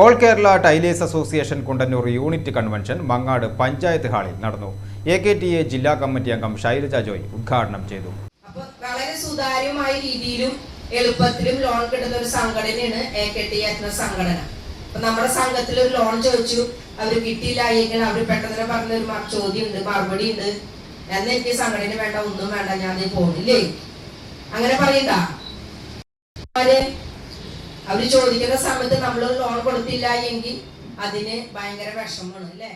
All Kerala tailors association Kundannoor unit convention Mangad panchayat ഹാളിൽ നടന്നു. A K T A ജില്ലാ committee അംഗം ശൈലജ ജോയ് ഉദ്ഘാടനം ചെയ്തു. വളരെ സുതാര്യമായ രീതിയിലും എളുപ്പത്തിലും ലോൺ കിട്ടുന്ന ഒരു സംഘടനയാണ് എ കെ ടി എന്ന സംഘടന. നമ്മുടെ സംഘത്തിൽ ഒരു ലോൺ ചോദിച്ചു. അവർ കിട്ടിയില്ല എങ്കിൽ അവർ പെട്ടെന്ന് പറഞ്ഞ ഒരു ചോദ്യം ഉണ്ട് മറുപടി ഉണ്ട്. എന്നാ എനിക്ക് സംഘടന വേണ്ട ഒന്നും വേണ്ട ഞാൻ പോകുന്നില്ലേ അങ്ങനെ പറയണ്ട. അവർ ചോദിക്കുന്ന സമയത്ത് നമ്മൾ ലോൺ കൊടുത്തില്ല എങ്കിൽ അതിന് ഭയങ്കര വിഷമമാണ് അല്ലേ?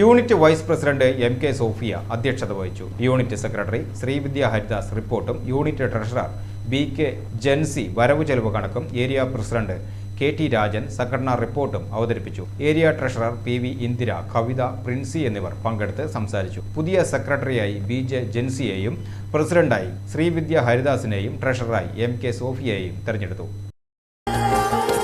Unit vice president M K Sofia അധ്യക്ഷത വഹിച്ചു. യൂണിറ്റ് സെക്രട്ടറി ശ്രീവിദ്യ ഹരിദാസ് റിപ്പോർട്ടും. Unit treasurer B K Jancy വരവ് ചെലവ് കണക്കും. Area president K T Rajan സംഘടനാ റിപ്പോർട്ടും അവതരിപ്പിച്ചു. Area treasurer P V Indira Kavitha Princy എന്നിവർ പങ്കെടുത്ത് സംസാരിച്ചു. പുതിയ സെക്രട്ടറിയായി ബി ജെ ജൻസിയെയും പ്രസിഡന്റായി ശ്രീവിദ്യ ഹരിദാസിനെയും ട്രഷററായി എം കെ സോഫിയയെയും തെരഞ്ഞെടുത്തു.